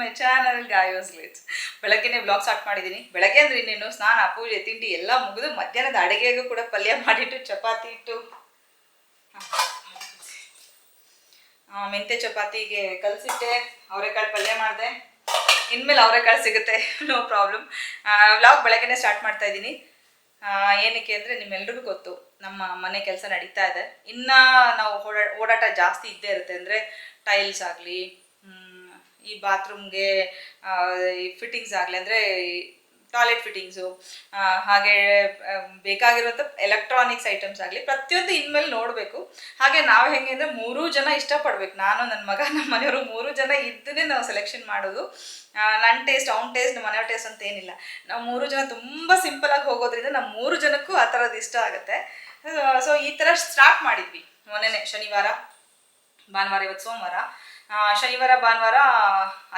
My channel Gayos ಲೇಟ್ಸ್ ಬೆಳಗ್ಗೆನೆ blog start ಮಾಡಿದ್ದೀನಿ ಬೆಳಗ್ಗೆ ಅಂದ್ರೆ ಇನ್ನೇನು? ಸ್ನಾನ, ಪೂಜೆ, ತಿಂಡಿ ಎಲ್ಲ ಮುಗಿದು ಮಧ್ಯಾಹ್ನದ ಅಡುಗೆಗೂ ಕೂಡ ಪಲ್ಯ ಮಾಡಿಟ್ಟು, ಚಪಾತಿ ಇಟ್ಟು. ಮೆಂತೆ ಚಪಾತಿಗೆ ಕಲಸಿಟ್ಟೆ, ಅವರೆಕಾಳು ಪಲ್ಯ ಮಾಡಿದೆ. ಇನ್ಮೇಲೆ ಅವರೆಕಾಳು ಸಿಗುತ್ತೆ ನೋ ಪ್ರಾಬ್ಲಮ್ ವ್ಲಾಗ್ ಬೆಳಗ್ಗೆನೆ ಸ್ಟಾರ್ಟ್ ಮಾಡ್ತಾ ಇದ್ದೀನಿ ಏನಕ್ಕೆ ಅಂದರೆ ನಿಮ್ಮೆಲ್ರಿಗೂ ಗೊತ್ತು, ನಮ್ಮ ಮನೆ ಕೆಲಸ ನಡೀತಾ ಇದೆ. ಇನ್ನು ನಾವು ಓಡಾ ಓಡಾಟ ಜಾಸ್ತಿ ಇದ್ದೇ ಇರುತ್ತೆ ಅಂದರೆ ಟೈಲ್ಸ್ ಆಗಲಿ ಈ ಬಾತ್ರೂಮ್ಗೆ ಈ ಫಿಟ್ಟಿಂಗ್ಸ್ ಆಗಲಿ ಅಂದರೆ ಟಾಯ್ಲೆಟ್ ಫಿಟ್ಟಿಂಗ್ಸು ಹಾಗೆ ಬೇಕಾಗಿರುವಂಥ ಎಲೆಕ್ಟ್ರಾನಿಕ್ಸ್ ಐಟಮ್ಸ್ ಆಗಲಿ ಪ್ರತಿಯೊಂದು ಇನ್ಮೇಲೆ ನೋಡಬೇಕು. ಹಾಗೆ ನಾವು ಹೆಂಗೆ ಅಂದರೆ ಮೂರೂ ಜನ ಇಷ್ಟಪಡ್ಬೇಕು. ನಾನು ನನ್ನ ಮಗ ನಮ್ಮ ಮನೆಯವರು ಮೂರು ಜನ ಇದ್ದನ್ನೇ ನಾವು ಸೆಲೆಕ್ಷನ್ ಮಾಡೋದು. ನನ್ನ ಟೇಸ್ಟ್ ಅವ್ನ ಟೇಸ್ಟ್ ನಮ್ಮ ಮನೆಯವ್ರ ಟೇಸ್ಟ್ ಅಂತ ಏನಿಲ್ಲ. ನಾವು ಮೂರು ಜನ ತುಂಬ ಸಿಂಪಲಾಗಿ ಹೋಗೋದ್ರಿಂದ ನಮ್ಮ ಮೂರು ಜನಕ್ಕೂ ಆ ಥರದ್ದು ಇಷ್ಟ ಆಗುತ್ತೆ. ಸೊ ಈ ಥರ ಸ್ಟಾರ್ಟ್ ಮಾಡಿದ್ವಿ. ಮೊನ್ನೆ ಶನಿವಾರ, ಭಾನುವಾರ, ಇವತ್ತು ಸೋಮವಾರ. ಶನಿವಾರ, ಭಾನುವಾರ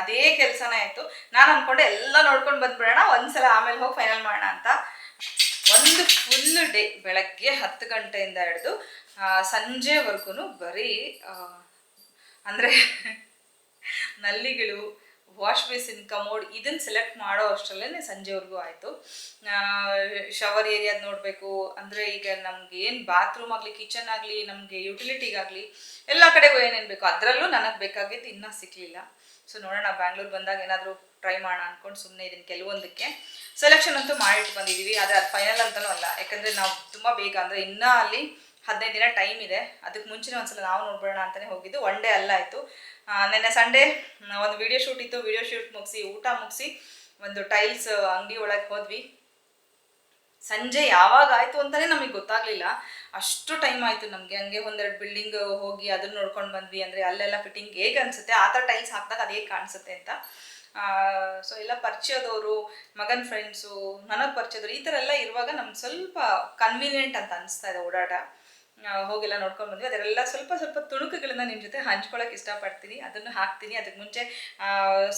ಅದೇ ಕೆಲಸನೇ ಆಯಿತು ನಾನು ಅಂದ್ಕೊಂಡೆ ಎಲ್ಲ ನೋಡ್ಕೊಂಡು ಬಂದ್ಬಿಡೋಣ, ಒಂದ್ಸಲ ಆಮೇಲೆ ಹೋಗಿ ಫೈನಲ್ ಮಾಡೋಣ ಅಂತ. ಒಂದು ಫುಲ್ ಡೇ ಬೆಳಗ್ಗೆ ಹತ್ತು ಗಂಟೆಯಿಂದ ಹಿಡಿದು ಸಂಜೆವರೆಗೂ ಬರೀ ಅಂದರೆ, ನಲ್ಲಿಗಳು ವಾಶ್ ಬೇಸಿನ್ ಕಮೋಡ್ ಇದನ್ನ ಸೆಲೆಕ್ಟ್ ಮಾಡೋ ಅಷ್ಟರಲ್ಲೇ ಸಂಜೆವರೆಗೂ ಆಯಿತು. ಶವರ್ ಏರಿಯಾದ ನೋಡಬೇಕು. ಅಂದರೆ ಈಗ ನಮ್ಗೆ ಏನು ಬಾತ್ರೂಮ್ ಆಗಲಿ, ಕಿಚನ್ ಆಗಲಿ, ನಮಗೆ ಯುಟಿಲಿಟಿಗಾಗಲಿ, ಎಲ್ಲ ಕಡೆಗೂ ಏನೇನು ಬೇಕು ಅದರಲ್ಲೂ ನನಗೆ ಬೇಕಾಗಿದ್ದು ಇನ್ನೂ ಸಿಕ್ಕಲಿಲ್ಲ ಸೊ ನೋಡೋಣ, ಬ್ಯಾಂಗ್ಳೂರ್ ಬಂದಾಗ ಏನಾದರೂ ಟ್ರೈ ಮಾಡೋಣ ಅಂದ್ಕೊಂಡು ಸುಮ್ಮನೆ ಇದನ್ನು ಕೆಲವೊಂದಕ್ಕೆ. ಸೆಲೆಕ್ಷನ್ ಅಂತೂ ಮಾಡಿಟ್ಟು ಬಂದಿದ್ದೀವಿ ಆದರೆ ಅದು ಫೈನಲ್ ಅಂತಲೂ ಅಲ್ಲ. ಯಾಕಂದರೆ ನಾವು ತುಂಬ ಬೇಗ ಅಂದರೆ ಇನ್ನೂ ಅಲ್ಲಿ ಹದಿನೈದು ದಿನ ಟೈಮ್ ಇದೆ. ಅದಕ್ಕೆ ಮುಂಚೆನೇ ಒಂದ್ಸಲ ನಾವು ನೋಡ್ಬಿಡೋಣ ಅಂತಲೇ ಹೋಗಿದ್ದು. ಒನ್ ಡೇ ಅಲ್ಲ ಆಯಿತು. ನಿನ್ನೆ ಸಂಡೇ ಒಂದು ವಿಡಿಯೋ ಶೂಟ್ ಇತ್ತು. ವಿಡಿಯೋ ಶೂಟ್ ಮುಗಿಸಿ, ಊಟ ಮುಗಿಸಿ, ಒಂದು ಟೈಲ್ಸ್ ಅಂಗಡಿ ಒಳಗೆ ಹೋದ್ವಿ. ಸಂಜೆ ಯಾವಾಗ ಆಯಿತು ಅಂತಲೇ ನಮಗೆ ಗೊತ್ತಾಗಲಿಲ್ಲ. ಅಷ್ಟು ಟೈಮ್ ಆಯಿತು ನಮಗೆ. ಹಂಗೆ ಒಂದೆರಡು ಬಿಲ್ಡಿಂಗ್ ಹೋಗಿ ಅದನ್ನ ನೋಡ್ಕೊಂಡು ಬಂದ್ವಿ. ಅಂದರೆ ಅಲ್ಲೆಲ್ಲ ಫಿಟ್ಟಿಂಗ್ ಹೇಗೆ ಅನಿಸುತ್ತೆ? ಆ ಥರ ಟೈಲ್ಸ್ ಹಾಕಿದಾಗ ಅದೇ ಕಾಣಿಸುತ್ತೆ ಅಂತ. ಸೊ ಎಲ್ಲ ಪರಿಚಯದವರು, ಮಗನ ಫ್ರೆಂಡ್ಸು ನನಗೆ ಪರಿಚಯದವರು ಈ ಥರ ಎಲ್ಲ ಇರುವಾಗ ನಮ್ಗೆ ಸ್ವಲ್ಪ ಕನ್ವೀನಿಯೆಂಟ್ ಅಂತ ಅನಿಸ್ತಾ ಇದೆ ಓಡಾಟ. ಹೋಗೆಲ್ಲ ನೋಡ್ಕೊಂಡು ಬಂದ್ವಿ. ಅದರೆಲ್ಲ ಸ್ವಲ್ಪ ಸ್ವಲ್ಪ ತುಣುಕುಗಳನ್ನ ನಿಮ್ಮ ಜೊತೆ ಹಂಚ್ಕೊಳಕ್ಕೆ ಇಷ್ಟಪಡ್ತೀನಿ. ಅದನ್ನು ಹಾಕ್ತೀನಿ. ಅದಕ್ಕೆ ಮುಂಚೆ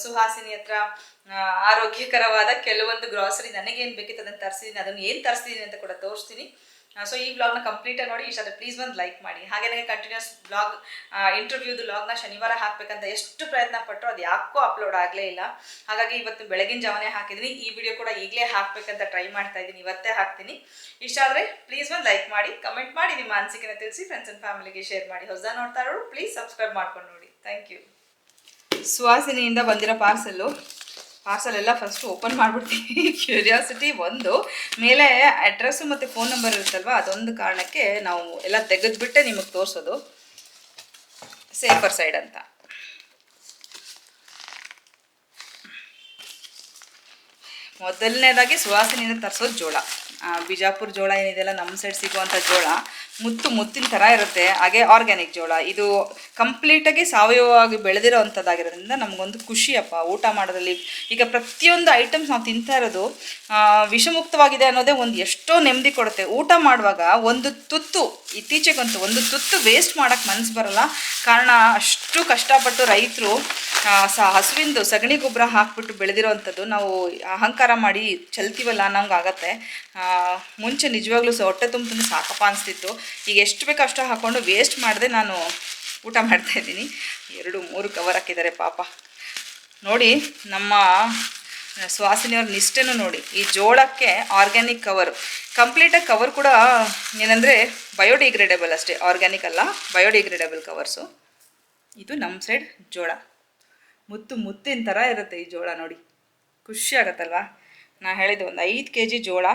ಸುಹಾಸಿನಿ ಹತ್ರ ಆರೋಗ್ಯಕರವಾದ ಕೆಲವೊಂದು ಗ್ರಾಸರಿ ನನಗೇನು ಬೇಕಿತ್ತು ಅದನ್ನು ತರಿಸಿದ್ದೀನಿ ಅದನ್ನು ಏನು ತರಿಸಿದ್ದೀನಿ ಅಂತ ಕೂಡ ತೋರಿಸ್ತೀನಿ. ಸೊ ಈ ಬ್ಲಾಗ್ನ ಕಂಪ್ಲೀಟಾಗಿ ನೋಡಿ, ಇಷ್ಟ ಆದರೆ ಪ್ಲೀಸ್ ಒಂದು ಲೈಕ್ ಮಾಡಿ. ಹಾಗೆ ನನಗೆ ಕಂಟಿನ್ಯೂಸ್ ಬ್ಲಾಗ್ ಇಂಟರ್ವ್ಯೂದು ಬ್ಲಾಗ್ನ ಶನಿವಾರ ಹಾಕಬೇಕಂತ ಎಷ್ಟು ಪ್ರಯತ್ನ ಪಟ್ಟರು ಅದು ಯಾಕೋ ಅಪ್ಲೋಡ್ ಆಗಲೇ ಇಲ್ಲ. ಹಾಗಾಗಿ ಇವತ್ತು ಬೆಳಗಿನ ಜಾವನೇ ಹಾಕಿದ್ದೀನಿ ಈ ವಿಡಿಯೋ ಕೂಡ ಈಗಲೇ ಹಾಕಬೇಕಂತ ಟ್ರೈ ಮಾಡ್ತಾ ಇದ್ದೀನಿ ಇವತ್ತೇ ಹಾಕ್ತೀನಿ. ಇಷ್ಟ ಆದರೆ ಪ್ಲೀಸ್ ಒಂದು ಲೈಕ್ ಮಾಡಿ ಕಮೆಂಟ್ ಮಾಡಿ, ನಿಮ್ಮ ಅನಿಸಿಕೆನ ತಿಳಿಸಿ ಫ್ರೆಂಡ್ಸ್ ಆ್ಯಂಡ್ ಫ್ಯಾಮಿಲಿಗೆ ಶೇರ್ ಮಾಡಿ. ಹೊಸ ನೋಡ್ತಾ ಇರೋರು ಪ್ಲೀಸ್ ಸಬ್ಸ್ಕ್ರೈಬ್ ಮಾಡ್ಕೊಂಡು ನೋಡಿ. ಥ್ಯಾಂಕ್ ಯು ಸುವಾಸಿನಿಯಿಂದ ಬಂದಿರೋ ಪಾರ್ಸೆಲ್ಲು ಪಾರ್ಸಲ್ ಎಲ್ಲ ಫಸ್ಟ್ ಓಪನ್ ಮಾಡಿಬಿಡ್ತೀವಿ ಕ್ಯೂರಿಯಾಸಿಟಿ ಒಂದು. ಮೇಲೆ ಅಡ್ರೆಸ್ಸು ಮತ್ತು ಫೋನ್ ನಂಬರ್ ಇರುತ್ತಲ್ವ, ಅದೊಂದು ಕಾರಣಕ್ಕೆ ನಾವು ಎಲ್ಲ ತೆಗೆದುಬಿಟ್ಟೆ ನಿಮಗೆ ತೋರಿಸೋದು. ಸೇಫರ್ ಸೈಡ್ ಅಂತ. ಮೊದಲನೇದಾಗಿ ಸುವಾಸನೆಯಿಂದ ತರಿಸೋದು ಜೋಳ. ಬಿಜಾಪುರ ಜೋಳ ಏನಿದೆಯಲ್ಲ ನಮ್ಮ ಸೈಡ್ ಸಿಗುವಂಥ ಜೋಳ. ಮುತ್ತು ಮುತ್ತಿನ ಥರ ಇರುತ್ತೆ. ಹಾಗೆ ಆರ್ಗ್ಯಾನಿಕ್ ಜೋಳ. ಇದು ಕಂಪ್ಲೀಟಾಗಿ ಸಾವಯವವಾಗಿ ಬೆಳೆದಿರೋ ಅಂಥದ್ದಾಗಿರೋದ್ರಿಂದ ನಮಗೊಂದು ಖುಷಿಯಪ್ಪ ಊಟ ಮಾಡೋದ್ರಲ್ಲಿ ಈಗ ಪ್ರತಿಯೊಂದು ಐಟಮ್ಸ್ ನಾವು ತಿಂತಾ ಇರೋದು ವಿಷಮುಕ್ತವಾಗಿದೆ ಅನ್ನೋದೇ ಒಂದು ಎಷ್ಟೋ ನೆಮ್ಮದಿ ಕೊಡುತ್ತೆ. ಊಟ ಮಾಡುವಾಗ ಒಂದು ತುತ್ತು, ಇತ್ತೀಚೆಗಂತೂ ಒಂದು ತುತ್ತು ವೇಸ್ಟ್ ಮಾಡೋಕ್ಕೆ ಮನಸ್ಸು ಬರಲ್ಲ. ಕಾರಣ ಅಷ್ಟು ಕಷ್ಟಪಟ್ಟು ರೈತರು ಸ, ಹಸುವಿಂದು ಸಗಣಿ ಗೊಬ್ಬರ ಹಾಕ್ಬಿಟ್ಟು ಬೆಳೆದಿರೋವಂಥದ್ದು ನಾವು ಅಹಂಕಾರ ಮಾಡಿ ಚಲ್ತೀವಲ್ಲ ಅನ್ನೋಂಗೆ ಆಗತ್ತೆ. ಮುಂಚೆ ನಿಜವಾಗ್ಲೂ ಸೊಟ್ಟೆ ಹೊಟ್ಟೆ ತುಂಬ ತುಂಬ ಸಾಕಪ್ಪ ಅನಿಸ್ತಿತ್ತು. ಈಗ ಎಷ್ಟು ಬೇಕು ಅಷ್ಟು ಹಾಕ್ಕೊಂಡು ವೇಸ್ಟ್ ಮಾಡದೆ ನಾನು ಊಟ ಮಾಡ್ತಾ ಇದ್ದೀನಿ. ಎರಡು, ಮೂರು ಕವರ್ ಹಾಕಿದ್ದಾರೆ ಪಾಪ. ನೋಡಿ, ನಮ್ಮ ಸುವಾಸಿನಿಯವ್ರ ನಿಷ್ಠೆನೂ ನೋಡಿ. ಈ ಜೋಳಕ್ಕೆ ಆರ್ಗ್ಯಾನಿಕ್ ಕವರು ಕಂಪ್ಲೀಟಾಗಿ ಕವರ್ ಕೂಡ ಏನಂದರೆ ಬಯೋಡಿಗ್ರೇಡೇಬಲ್ ಅಷ್ಟೇ. ಆರ್ಗ್ಯಾನಿಕ್ ಅಲ್ಲ ಬಯೋಡಿಗ್ರೇಡೇಬಲ್ ಕವರ್ಸು ಇದು ನಮ್ಮ ಸೈಡ್ ಜೋಳ. ಮುತ್ತು ಮುತ್ತಿನ ಥರ ಇರುತ್ತೆ ಈ ಜೋಳ ನೋಡಿ. ಖುಷಿ ಆಗತ್ತಲ್ವಾ? ನಾ ಹೇಳಿದ್ದು ಒಂದು ಐದು ಕೆ ಜಿ ಜೋಳ.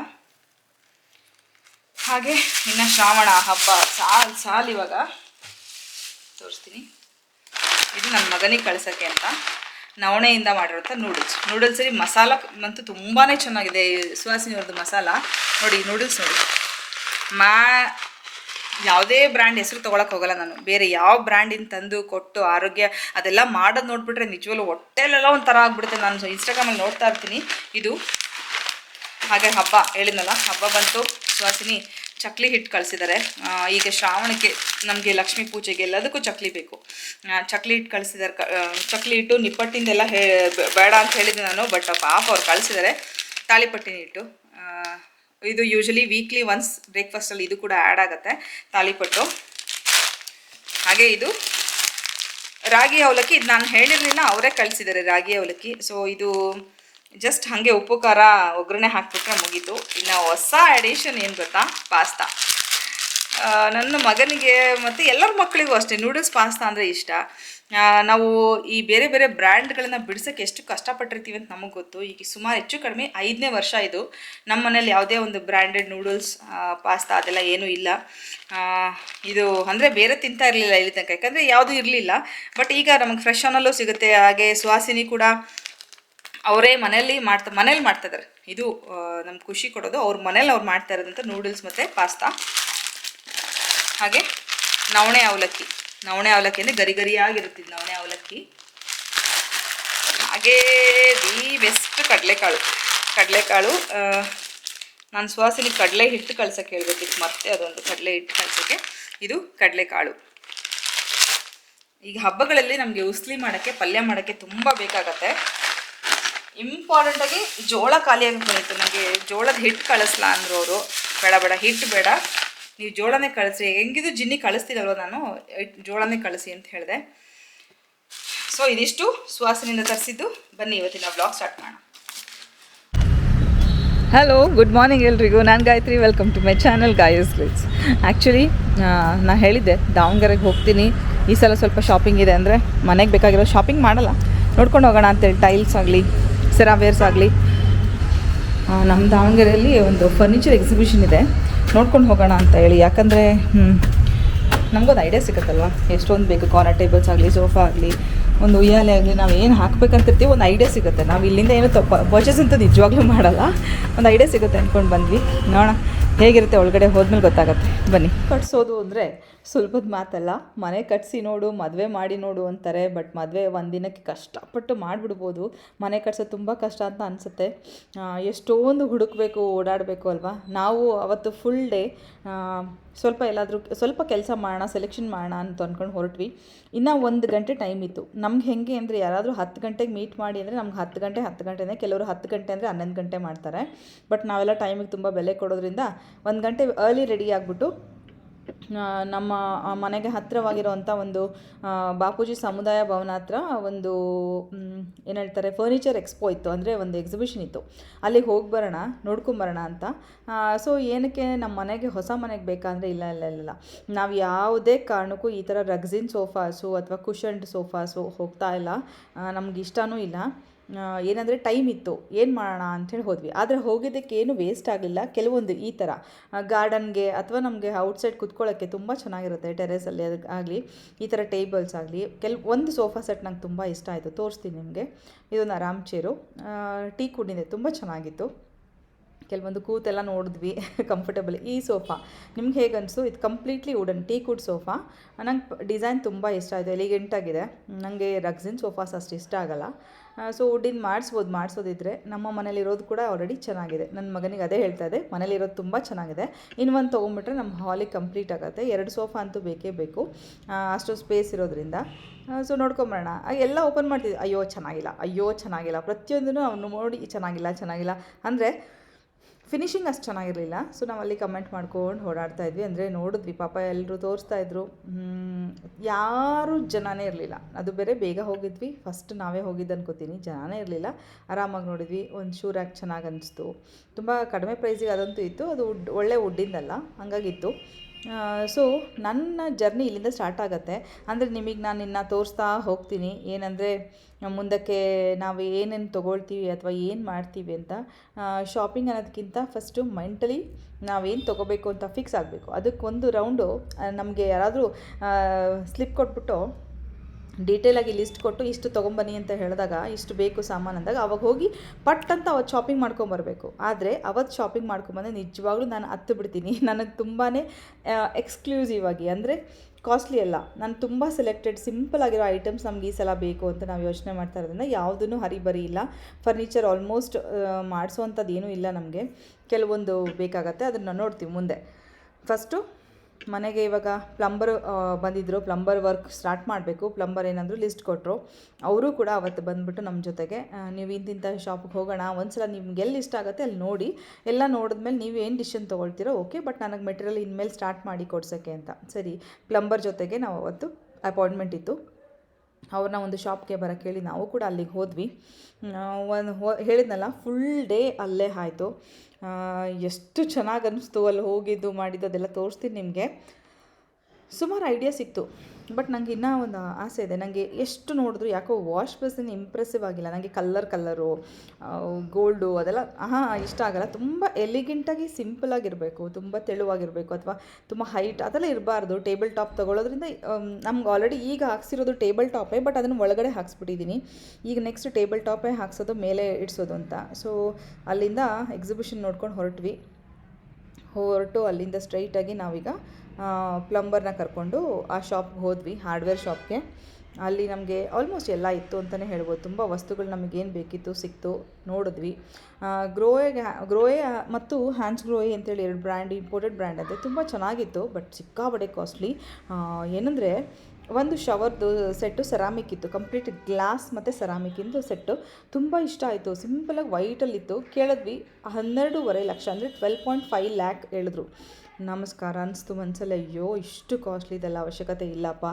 ಹಾಗೆ ಇನ್ನು ಶ್ರಾವಣ ಹಬ್ಬ ಸಾಲ್ ಸಾಲ್ ಇವಾಗ. ತೋರಿಸ್ತೀನಿ. ಇದು ನನ್ನ ಮಗನಿಗೆ ಕಳ್ಸೋಕ್ಕೆ ಅಂತ. ನವಣೆಯಿಂದ ಮಾಡಿರೋಂಥ ನೂಡಲ್ಸ್ ನೂಡಲ್ಸಲ್ಲಿ ಮಸಾಲ ಅಂತೂ ತುಂಬಾ ಚೆನ್ನಾಗಿದೆ ಈ ಸುವಾಸಿನಿಯವ್ರದ್ದು ಮಸಾಲ. ನೋಡಿ ನೂಡಲ್ಸ್ ನೋಡಿ. ಮಾ, ಯಾವುದೇ ಬ್ರ್ಯಾಂಡ್ ಹೆಸರು ತೊಗೊಳಕ್ಕೆ ಹೋಗಲ್ಲ ನಾನು. ಬೇರೆ ಯಾವ ಬ್ರ್ಯಾಂಡಿನ ತಂದು ಕೊಟ್ಟು ಆರೋಗ್ಯ ಅದೆಲ್ಲ ಮಾಡೋದು ನೋಡಿಬಿಟ್ರೆ ನಿಜವಲ್ಲೂ ಹೊಟ್ಟೆಲೆಲ್ಲ ಒಂಥರ ಆಗಿಬಿಡುತ್ತೆ. ನಾನು ಇನ್ಸ್ಟಾಗ್ರಾಮಲ್ಲಿ ನೋಡ್ತಾ ಇರ್ತೀನಿ. ಇದು ಹಾಗೆ ಹಬ್ಬ ಹೇಳಿದ್ನಲ್ಲ, ಹಬ್ಬ ಬಂತು. ಸುವಾಸಿನಿ ಚಕ್ಲಿ ಹಿಟ್ಟು ಕಳಿಸಿದ್ದಾರೆ ಈಗ ಶ್ರಾವಣಕ್ಕೆ ನಮಗೆ ಲಕ್ಷ್ಮೀ ಪೂಜೆಗೆ ಎಲ್ಲದಕ್ಕೂ ಚಕ್ಲಿ ಬೇಕು. ಚಕ್ಲಿ ಹಿಟ್ಟು ಕಳಿಸಿದ್ದಾರೆ ಚಕ್ಲಿ ಹಿಟ್ಟು ನಿಪ್ಪಟ್ಟಿಂದೆಲ್ಲ ಹೇ ಬೇಡ ಅಂತ ಹೇಳಿದ್ದೆ ನಾನು, ಬಟ್ ಪಾಪ ಅವ್ರು ಕಳಿಸಿದ್ದಾರೆ ತಾಳಿಪಟ್ಟಿನ ಹಿಟ್ಟು. ಇದು ಯೂಶಲಿ ವೀಕ್ಲಿ ಒನ್ಸ್ ಬ್ರೇಕ್ಫಾಸ್ಟಲ್ಲಿ ಇದು ಕೂಡ ಆ್ಯಡ್ ಆಗುತ್ತೆ, ತಾಳಿಪಟ್ಟು. ಹಾಗೆ ಇದು ರಾಗಿ ಅವಲಕ್ಕಿ. ಇದು ನಾನು ಹೇಳಿರಲಿಲ್ಲ, ಅವರೇ ಕಳಿಸಿದ್ದಾರೆ ರಾಗಿ ಅವಲಕ್ಕಿ. ಸೊ ಇದು ಜಸ್ಟ್ ಹಾಗೆ ಉಪ್ಪು, ಖಾರ, ಒಗ್ಗರಣೆ ಹಾಕಿಬಿಟ್ರೆ ಮುಗೀತು. ಇನ್ನು ಹೊಸ ಅಡಿಷನ್ ಏನು ಗೊತ್ತಾ? ಪಾಸ್ತಾ. ನನ್ನ ಮಗನಿಗೆ ಮತ್ತು ಎಲ್ಲರ ಮಕ್ಕಳಿಗೂ ಅಷ್ಟೇ. ನೂಡಲ್ಸ್ ಪಾಸ್ತಾ ಅಂದರೆ ಇಷ್ಟ. ನಾವು ಈ ಬೇರೆ ಬೇರೆ ಬ್ರ್ಯಾಂಡ್ಗಳನ್ನು ಬಿಡ್ಸೋಕ್ಕೆ ಎಷ್ಟು ಕಷ್ಟಪಟ್ಟಿರ್ತೀವಿ ಅಂತ ನಮಗೆ ಗೊತ್ತು. ಈಗ ಸುಮಾರು ಹೆಚ್ಚು ಕಡಿಮೆ ಐದನೇ ವರ್ಷ ಇದು. ನಮ್ಮ ಮನೇಲಿ ಯಾವುದೇ ಒಂದು ಬ್ರ್ಯಾಂಡೆಡ್ ನೂಡಲ್ಸ್ ಪಾಸ್ತಾ ಅದೆಲ್ಲ ಏನೂ ಇಲ್ಲ. ಇದು ಅಂದರೆ ಬೇರೆ ತಿಂತಾ ಇರಲಿಲ್ಲ ಇಲ್ಲಿ ತನಕ. ಯಾಕಂದರೆ ಯಾವುದೂ ಇರಲಿಲ್ಲ. ಬಟ್ ಈಗ ನಮಗೆ ಫ್ರೆಶ್ ಅನ್ನಲ್ಲೂ ಸಿಗುತ್ತೆ. ಹಾಗೆ ಸುವಾಸಿನಿ ಕೂಡ ಅವರೇ ಮನೆಯಲ್ಲಿ ಮಾಡ್ತಾ ಮನೇಲಿ ಮಾಡ್ತಾ ಇದ್ದಾರೆ ಇದು ನಮ್ಗೆ ಖುಷಿ ಕೊಡೋದು. ಅವ್ರ ಮನೇಲಿ ಅವ್ರು ಮಾಡ್ತಾ ಇರೋದಂತ ನೂಡಲ್ಸ್ ಮತ್ತು ಪಾಸ್ತಾ ಹಾಗೆ ನವಣೆ ಅವಲಕ್ಕಿ. ನವಣೆ ಅವಲಕ್ಕಿ ಅಂದರೆ ಗರಿ ಗರಿಯಾಗಿರುತ್ತಿದ್ದು ನವಣೆ ಅವಲಕ್ಕಿ. ಹಾಗೇ ದಿ ಬೆಸ್ಟ್ ಕಡಲೆಕಾಳು. ಕಡಲೆಕಾಳು ನಾನು ಸುವಾಸಿನಿ ಕಡಲೆ ಹಿಟ್ಟು ಕಳ್ಸೋಕ್ಕೆ ಹೇಳ್ಬೇಕಿತ್ತು ಮತ್ತೆ ಅದೊಂದು ಕಡಲೆ ಹಿಟ್ಟು ಕಳ್ಸೋಕ್ಕೆ. ಇದು ಕಡಲೆಕಾಳು. ಈಗ ಹಬ್ಬಗಳಲ್ಲಿ ನಮಗೆ ಉಸ್ಲಿ ಮಾಡೋಕ್ಕೆ, ಪಲ್ಯ ಮಾಡೋಕ್ಕೆ ತುಂಬ ಬೇಕಾಗತ್ತೆ. ಇಂಪಾರ್ಟೆಂಟಾಗಿ ಜೋಳ ಖಾಲಿಯಾಗಿ ಬಂದಿತ್ತು ನನಗೆ ಜೋಳದ ಹಿಟ್ಟು ಕಳಿಸ್ಲಾ ಅಂದರು ಅವರು. ಬೇಡ ಬೇಡ, ಹಿಟ್ಟು ಬೇಡ. ನೀವು ಜೋಳನೇ ಕಳಿಸಿ ಹೆಂಗಿದು ಜಿನ್ನಿ ಕಳಿಸ್ತೀರಲ್ವ ನಾನು? ಜೋಳನೇ ಕಳಿಸಿ ಅಂತ ಹೇಳಿದೆ. ಸೊ ಇದಿಷ್ಟು ಸುವಾಸನೆಯಿಂದ ತರಿಸಿದ್ದು. ಬನ್ನಿ, ಇವತ್ತಿನ ಬ್ಲಾಗ್ ಸ್ಟಾರ್ಟ್ ಮಾಡೋಣ. ಹಲೋ ಗುಡ್ ಮಾರ್ನಿಂಗ್ ಎಲ್ರಿಗೂ. ನಾನು Gayathri. Welcome to my channel Gayas glitz actually ನಾನು ಹೇಳಿದ್ದೆ, ದಾವಣಗೆರೆಗೆ ಹೋಗ್ತೀನಿ. ಈ ಸಲ ಸ್ವಲ್ಪ ಶಾಪಿಂಗ್ ಇದೆ ಅಂದರೆ ಮನೆಗೆ ಬೇಕಾಗಿರೋ ಶಾಪಿಂಗ್ ಮಾಡಲ್ಲ. ನೋಡ್ಕೊಂಡು ಹೋಗೋಣ ಅಂತೇಳಿ ಟೈಲ್ಸ್ ಆಗಲಿ ಸೆರಾವೇರ್ಸ್ ಆಗಲಿ. ನಮ್ಮ ದಾವಣಗೆರೆಯಲ್ಲಿ ಒಂದು ಫರ್ನಿಚರ್ ಎಕ್ಸಿಬಿಷನ್ ಇದೆ. ನೋಡ್ಕೊಂಡು ಹೋಗೋಣ ಅಂತ ಹೇಳಿ. ಯಾಕಂದರೆ ನಮಗೊಂದು ಐಡಿಯಾ ಸಿಗುತ್ತಲ್ವ? ಎಷ್ಟೊಂದು ಬೇಕು ಕಾರ್ನರ್ ಟೇಬಲ್ಸ್ ಆಗಲಿ ಸೋಫಾ ಆಗಲಿ, ಒಂದು ಉಯ್ಯಾಲೆ ಆಗಲಿ, ನಾವು ಏನು ಹಾಕ್ಬೇಕಂತಿರ್ತೀವಿ ಒಂದು ಐಡಿಯಾ ಸಿಗುತ್ತೆ. ನಾವು ಇಲ್ಲಿಂದ ಏನು ತಪ್ಪ ಪರ್ಚೇಸ್ ಅಂತ ನಿಜವಾಗ್ಲೂ ಮಾಡಲ್ಲ. ಒಂದು ಐಡಿಯಾ ಸಿಗುತ್ತೆ ಅಂದ್ಕೊಂಡು ಬಂದ್ವಿ. ನೋಡೋಣ. ಹೇಗಿರುತ್ತೆ ಒಳಗಡೆ ಹೋದ್ಮೇಲೆ ಗೊತ್ತಾಗುತ್ತೆ. ಬನ್ನಿ. ಕಟ್ಸೋದು ಅಂದರೆ ಸುಲಭದ ಮಾತಲ್ಲ. ಮನೆ ಕಟ್ಸಿ ನೋಡು, ಮದುವೆ ಮಾಡಿ ನೋಡು ಅಂತಾರೆ, ಬಟ್ ಮದುವೆ ಒಂದಿನಕ್ಕೆ ಕಷ್ಟಪಟ್ಟು ಮಾಡಿಬಿಡ್ಬೋದು. ಮನೆ ಕಟ್ಸೋದು ತುಂಬ ಕಷ್ಟ ಅಂತ ಅನಿಸುತ್ತೆ. ಎಷ್ಟೊಂದು ಹುಡುಕಬೇಕು, ಓಡಾಡಬೇಕು ಅಲ್ವಾ? ನಾವು ಅವತ್ತು ಫುಲ್ ಡೇ ಸ್ವಲ್ಪ ಎಲ್ಲಾದರೂ ಸ್ವಲ್ಪ ಕೆಲಸ ಮಾಡೋಣ ಸೆಲೆಕ್ಷನ್ ಮಾಡೋಣ ಅಂತ ಅಂದ್ಕೊಂಡು ಹೊರಟ್ವಿ. ಇನ್ನೂ ಒಂದು ಗಂಟೆ ಟೈಮ್ ಇತ್ತು. ನಮ್ಗೆ ಹೆಂಗೆ ಅಂದರೆ ಯಾರಾದರೂ ಹತ್ತು ಗಂಟೆಗೆ ಮೀಟ್ ಮಾಡಿ ಅಂದರೆ ನಮ್ಗೆ ಹತ್ತು ಗಂಟೆ, ಹತ್ತು ಗಂಟೆನೇ ಕೆಲವರು ಹತ್ತು ಗಂಟೆ ಅಂದರೆ ಹನ್ನೊಂದು ಗಂಟೆ ಮಾಡ್ತಾರೆ. ಬಟ್ ನಾವೆಲ್ಲ ಟೈಮಿಗೆ ತುಂಬ ಬೆಲೆ ಕೊಡೋದ್ರಿಂದ ಒಂದು ಗಂಟೆ ಅರ್ಲಿ ರೆಡಿ ಆಗಿಬಿಟ್ಟು ನಮ್ಮ ಮನೆಗೆ ಹತ್ತಿರವಾಗಿರುವಂಥ ಒಂದು ಬಾಪೂಜಿ ಸಮುದಾಯ ಭವನ ಹತ್ರ ಒಂದು ಏನು ಹೇಳ್ತಾರೆ ಫರ್ನಿಚರ್ ಎಕ್ಸ್ಪೋ ಇತ್ತು. ಅಂದರೆ ಒಂದು ಎಕ್ಸಿಬಿಷನ್ ಇತ್ತು. ಅಲ್ಲಿಗೆ ಹೋಗಿ ಬರೋಣ ನೋಡ್ಕೊಂಬರೋಣ ಅಂತ. ಸೊ ಏನಕ್ಕೆ ನಮ್ಮ ಮನೆಗೆ ಹೊಸ ಮನೆಗೆ ಬೇಕಂದರೆ ಇಲ್ಲ ಇಲ್ಲ ಇಲ್ಲ ನಾವು ಯಾವುದೇ ಕಾರಣಕ್ಕೂ ಈ ಥರ ರಗ್ಸಿನ್ ಸೋಫಾಸು ಅಥವಾ ಕುಷನ್ಡ್ ಸೋಫಾಸು ಹೋಗ್ತಾ ಇಲ್ಲ. ನಮ್ಗೆ ಇಷ್ಟನೂ ಇಲ್ಲ. ಏನಂದರೆ ಟೈಮ್ ಇತ್ತು. ಏನು ಮಾಡೋಣ ಅಂಥೇಳಿ ಹೋದ್ವಿ. ಆದರೆ ಹೋಗಿದ್ದಕ್ಕೆ ಏನು ವೇಸ್ಟ್ ಆಗಲಿಲ್ಲ. ಕೆಲವೊಂದು ಈ ಥರ ಗಾರ್ಡನ್ಗೆ ಅಥವಾ ನಮಗೆ ಔಟ್ಸೈಡ್ ಕುತ್ಕೊಳ್ಳೋಕ್ಕೆ ತುಂಬ ಚೆನ್ನಾಗಿರುತ್ತೆ ಟೆರೇಸಲ್ಲಿ ಅದಕ್ಕೆ ಆಗಲಿ, ಈ ಥರ ಟೇಬಲ್ಸ್ ಆಗಲಿ. ಕೆಲ್, ಒಂದು ಸೋಫಾ ಸೆಟ್ ನಂಗೆ ತುಂಬ ಇಷ್ಟ ಆಯಿತು. ತೋರಿಸ್ತೀನಿ ನಿಮಗೆ. ಇದೊಂದು ಆರಾಮ್ ಚೇರು. ಟೀ ಕುಡಿದೆ. ತುಂಬ ಚೆನ್ನಾಗಿತ್ತು. ಕೆಲವೊಂದು ಕೂತೆಲ್ಲ ನೋಡಿದ್ವಿ. ಕಂಫರ್ಟಬಲ್ ಈ ಸೋಫಾ ನಿಮ್ಗೆ ಹೇಗೆ ಅನಿಸ್ತು ಇದು completely wooden teak wood sofa ನಂಗೆ ಡಿಸೈನ್ ತುಂಬ ಇಷ್ಟ ಆಯಿತು. ಎಲಿಗೆಂಟಾಗಿದೆ. ನನಗೆ ರಗ್ಸಿನ್ ಸೋಫಾಸ್ ಅಷ್ಟು ಇಷ್ಟ ಆಗಲ್ಲ. ಸೊ ವುಡಿನ್ ಮಾಡಿಸ್ಬೋದು, ಮಾಡಿಸೋದಿದ್ರೆ ನಮ್ಮ ಮನೇಲಿರೋದು ಕೂಡ ಆಲ್ರೆಡಿ ಚೆನ್ನಾಗಿದೆ. ನನ್ನ ಮಗನಿಗೆ ಅದೇ ಹೇಳ್ತಾ ಇದೆ, ಮನೇಲಿರೋದು ತುಂಬ ಚೆನ್ನಾಗಿದೆ. ಇನ್ನು ಒಂದು ತೊಗೊಂಬಿಟ್ರೆ ನಮ್ಮ ಹಾಲಿಗೆ ಕಂಪ್ಲೀಟ್ ಆಗುತ್ತೆ. ಎರಡು ಸೋಫಾ ಅಂತೂ ಬೇಕೇ ಬೇಕು. ಅಷ್ಟು ಸ್ಪೇಸ್ ಇರೋದ್ರಿಂದ. ಸೊ ನೋಡ್ಕೊಂಬರೋಣ. ಎಲ್ಲ ಓಪನ್ ಮಾಡ್ತಿದ್ದೆ. ಅಯ್ಯೋ, ಚೆನ್ನಾಗಿಲ್ಲ. ಅಯ್ಯೋ, ಚೆನ್ನಾಗಿಲ್ಲ. ಪ್ರತಿಯೊಂದನ್ನು ಅವನು ನೋಡಿ, ಚೆನ್ನಾಗಿಲ್ಲ ಚೆನ್ನಾಗಿಲ್ಲ. ಅಂದರೆ ಫಿನಿಶಿಂಗ್ ಅಷ್ಟು ಚೆನ್ನಾಗಿರಲಿಲ್ಲ. ಸೊ ನಾವು ಅಲ್ಲಿ ಕಮೆಂಟ್ ಮಾಡ್ಕೊಂಡು ಓಡಾಡ್ತಾ ಇದ್ವಿ. ಅಂದರೆ ನೋಡಿದ್ವಿ, ಪಾಪ ಎಲ್ಲರೂ ತೋರಿಸ್ತಾ ಇದ್ರು. ಯಾರು ಜನನೇ ಇರಲಿಲ್ಲ. ಅದು ಬೇರೆ, ಬೇಗ ಹೋಗಿದ್ವಿ. ಫಸ್ಟ್ ನಾವೇ ಹೋಗಿದ್ದು ಅನ್ಕೋತೀನಿ. ಜನನೇ ಇರಲಿಲ್ಲ. ಆರಾಮಾಗಿ ನೋಡಿದ್ವಿ. ಒಂದು ಶೂ ರ್ಯಾಕ್ ಚೆನ್ನಾಗಿ ಅನಿಸ್ತು. ತುಂಬ ಕಡಿಮೆ ಪ್ರೈಸಿಗೆ ಅದಂತೂ ಇತ್ತು. ಅದು ಒಳ್ಳೆ ವುಡ್ಡಿಂದಲ್ಲ ಹಂಗಾಗಿತ್ತು ಸೊ ನನ್ನ ಜರ್ನಿ ಇಲ್ಲಿಂದ ಸ್ಟಾರ್ಟ್ ಆಗುತ್ತೆ. ಅಂದರೆ ನಿಮಗೆ ನಾನು ಇನ್ನು ತೋರಿಸ್ತಾ ಹೋಗ್ತೀನಿ. ಏನಂದರೆ, ಮುಂದಕ್ಕೆ ನಾವು ಏನೇನು ತೊಗೊಳ್ತೀವಿ ಅಥವಾ ಏನು ಮಾಡ್ತೀವಿ ಅಂತ ಶಾಪಿಂಗ್ ಅನ್ನೋದಕ್ಕಿಂತ ಫಸ್ಟು ಮೆಂಟಲಿ ನಾವೇನು ತೊಗೋಬೇಕು ಅಂತ ಫಿಕ್ಸ್ ಆಗಬೇಕು. ಅದಕ್ಕೊಂದು ರೌಂಡು ನಮಗೆ ಯಾರಾದರೂ ಸ್ಲಿಪ್ ಕೊಟ್ಬಿಟ್ಟು ಡೀಟೇಲಾಗಿ ಲಿಸ್ಟ್ ಕೊಟ್ಟು ಇಷ್ಟು ತೊಗೊಂಬನ್ನಿ ಅಂತ ಹೇಳಿದಾಗ, ಇಷ್ಟು ಬೇಕು ಸಾಮಾನು ಅಂದಾಗ ಅವಾಗ ಹೋಗಿ ಪಟ್ ಅಂತ ಅವತ್ತು ಶಾಪಿಂಗ್ ಮಾಡ್ಕೊಂಬರ್ಬೇಕು. ಆದರೆ ಅವತ್ತು ಶಾಪಿಂಗ್ ಮಾಡ್ಕೊಂಬಂದ್ರೆ ನಿಜವಾಗ್ಲೂ ನಾನು ಹತ್ತು ಬಿಡ್ತೀನಿ. ನನಗೆ ತುಂಬಾ ಎಕ್ಸ್ಕ್ಲೂಸಿವ್ ಆಗಿ ಅಂದರೆ ಕಾಸ್ಟ್ಲಿ ಅಲ್ಲ. ನಾನು ತುಂಬ ಸೆಲೆಕ್ಟೆಡ್ ಸಿಂಪಲ್ ಆಗಿರೋ ಐಟಮ್ಸ್ ನಮ್ಗೆ ಈ ಸಲ ಬೇಕು ಅಂತ ನಾವು ಯೋಚನೆ ಮಾಡ್ತಾ ಇರೋದ್ರಿಂದ ಯಾವುದೂ ಹರಿಬರಿ ಇಲ್ಲ. ಫರ್ನಿಚರ್ ಆಲ್ಮೋಸ್ಟ್ ಮಾಡಿಸೋವಂಥದ್ದು ಏನೂ ಇಲ್ಲ ನಮಗೆ. ಕೆಲವೊಂದು ಬೇಕಾಗತ್ತೆ, ಅದನ್ನು ನೋಡ್ತೀವಿ ಮುಂದೆ. ಫಸ್ಟು ಮನೆಗೆ ಇವಾಗ ಪ್ಲಂಬರ್ ಬಂದಿದ್ದರು ಪ್ಲಂಬರ್ ವರ್ಕ್ ಸ್ಟಾರ್ಟ್ ಮಾಡಬೇಕು. ಪ್ಲಂಬರ್ ಏನಂದ್ರು ಲಿಸ್ಟ್ ಕೊಟ್ಟರು ಅವರು ಕೂಡ ಅವತ್ತು ಬಂದುಬಿಟ್ಟು ನಮ್ಮ ಜೊತೆಗೆ ನೀವು ಇಂತಿಂಥ ಶಾಪಿಗೆ ಹೋಗೋಣ. ಒಂದ್ಸಲ ನಿಮ್ಗೆ ಎಲ್ಲಿ ಇಷ್ಟ ಆಗುತ್ತೆ ಅಲ್ಲಿ ನೋಡಿ. ಎಲ್ಲ ನೋಡಿದ್ಮೇಲೆ ನೀವು ಏನು ಡಿಶನ್ ತೊಗೊಳ್ತೀರೋ ಓಕೆ ಬಟ್ ನನಗೆ ಮೆಟೀರಿಯಲ್ ಇನ್ಮೇಲೆ ಸ್ಟಾರ್ಟ್ ಮಾಡಿ ಕೊಡ್ಸೋಕ್ಕೆ ಅಂತ. ಸರಿ, ಪ್ಲಂಬರ್ ಜೊತೆಗೆ ನಾವು ಅವತ್ತು ಅಪಾಯಿಂಟ್ಮೆಂಟ್ ಇತ್ತು. ಅವ್ರನ್ನ ಒಂದು ಶಾಪ್ಗೆ ಬರೋಕ್ಕೆ ಹೇಳಿ ನಾವು ಕೂಡ ಅಲ್ಲಿಗೆ ಹೋದ್ವಿ. ಒಂದು ಹೋ, ಹೇಳಿದ್ನಲ್ಲ ಫುಲ್ ಡೇ ಅಲ್ಲೇ ಆಯಿತು. ಎಷ್ಟು ಚೆನ್ನಾಗಿ ಅನ್ನಿಸ್ತು ಅಲ್ಲಿ ಹೋಗಿದ್ದು ಮಾಡಿದ್ದು ಅದೆಲ್ಲ ತೋರಿಸ್ತೀನಿ ನಿಮಗೆ. ಸುಮಾರು ಐಡಿಯಾ ಸಿಕ್ತು. ಬಟ್ ನನಗೆ ಇನ್ನೂ ಒಂದು ಆಸೆ ಇದೆ. ನನಗೆ ಎಷ್ಟು ನೋಡಿದ್ರು ಯಾಕೋ ವಾಶ್ ಬೇಸಿನ್ ಇಂಪ್ರೆಸಿವ್ ಆಗಿಲ್ಲ. ನನಗೆ ಕಲ್ಲರ್ ಕಲ್ಲರು ಗೋಲ್ಡು ಅದೆಲ್ಲ ಹಾಂ ಇಷ್ಟ ಆಗಲ್ಲ. ತುಂಬ ಎಲಿಗೆಂಟಾಗಿ ಸಿಂಪಲಾಗಿರಬೇಕು ತುಂಬ ತೆಳುವಾಗಿರಬೇಕು ಅಥವಾ ತುಂಬ ಹೈಟ್ ಅದೆಲ್ಲ ಇರಬಾರ್ದು. ಟೇಬಲ್ ಟಾಪ್ ತೊಗೊಳೋದ್ರಿಂದ ನಮ್ಗೆ ಆಲ್ರೆಡಿ ಈಗ ಹಾಕ್ಸಿರೋದು ಟೇಬಲ್ ಟಾಪೇ ಬಟ್ ಅದನ್ನು ಒಳಗಡೆ ಹಾಕ್ಸ್ಬಿಟ್ಟಿದ್ದೀನಿ. ಈಗ ನೆಕ್ಸ್ಟ್ ಟೇಬಲ್ ಟಾಪೇ ಹಾಕ್ಸೋದು, ಮೇಲೆ ಇಡ್ಸೋದು ಅಂತ. ಸೊ ಅಲ್ಲಿಂದ ಎಕ್ಸಿಬಿಷನ್ ನೋಡ್ಕೊಂಡು ಹೊರಟ್ವಿ. ಹೊರಟು ಅಲ್ಲಿಂದ ಸ್ಟ್ರೈಟಾಗಿ ನಾವೀಗ ಪ್ಲಂಬರ್ನ ಕರ್ಕೊಂಡು ಆ ಶಾಪ್ಗೆ ಹೋದ್ವಿ ಹಾರ್ಡ್ವೇರ್ ಶಾಪ್ಗೆ ಅಲ್ಲಿ ನಮಗೆ ಆಲ್ಮೋಸ್ಟ್ ಎಲ್ಲ ಇತ್ತು ಅಂತಲೇ ಹೇಳ್ಬೋದು. ತುಂಬ ವಸ್ತುಗಳು ನಮಗೇನು ಬೇಕಿತ್ತು, ಸಿಕ್ತು, ನೋಡಿದ್ವಿ. ಗ್ರೋಯೆಗೆ ಗ್ರೋಯೆ ಮತ್ತು ಹ್ಯಾಂಡ್ಸ್ ಗ್ರೋಯೆ ಅಂತೇಳಿ ಎರಡು ಬ್ರ್ಯಾಂಡ್ ಇಂಪೋರ್ಟೆಡ್ ಬ್ರ್ಯಾಂಡ್ ಅಂತೆ ತುಂಬ ಚೆನ್ನಾಗಿತ್ತು ಬಟ್ ಸಿಕ್ಕಾಬಡೆ ಕಾಸ್ಟ್ಲಿ ಏನಂದರೆ ಒಂದು ಶವರ್ದು ಸೆಟ್ಟು ಸೆರಾಮಿಕ್ ಇತ್ತು ಕಂಪ್ಲೀಟ್ ಗ್ಲಾಸ್ ಮತ್ತು ಸೆರಾಮಿಕ್ಕಿಂದು ಸೆಟ್ಟು ತುಂಬ ಇಷ್ಟ ಆಯಿತು ಸಿಂಪಲಾಗಿ ವೈಟಲ್ಲಿತ್ತು ಕೇಳಿದ್ವಿ, ಹನ್ನೆರಡೂವರೆ ಲಕ್ಷ, ಅಂದರೆ ಟ್ವೆಲ್ ಪಾಯಿಂಟ್ ಫೈವ್ ಲ್ಯಾಕ್ ಹೇಳಿದ್ರು. ನಮಸ್ಕಾರ, ಅನಿಸ್ತು ಮನಸ್ಸಲ್ಲಿ ಅಯ್ಯೋ, ಇಷ್ಟು ಕಾಸ್ಟ್ಲಿ ಇದೆಲ್ಲ ಅವಶ್ಯಕತೆ ಇಲ್ಲಪ್ಪ.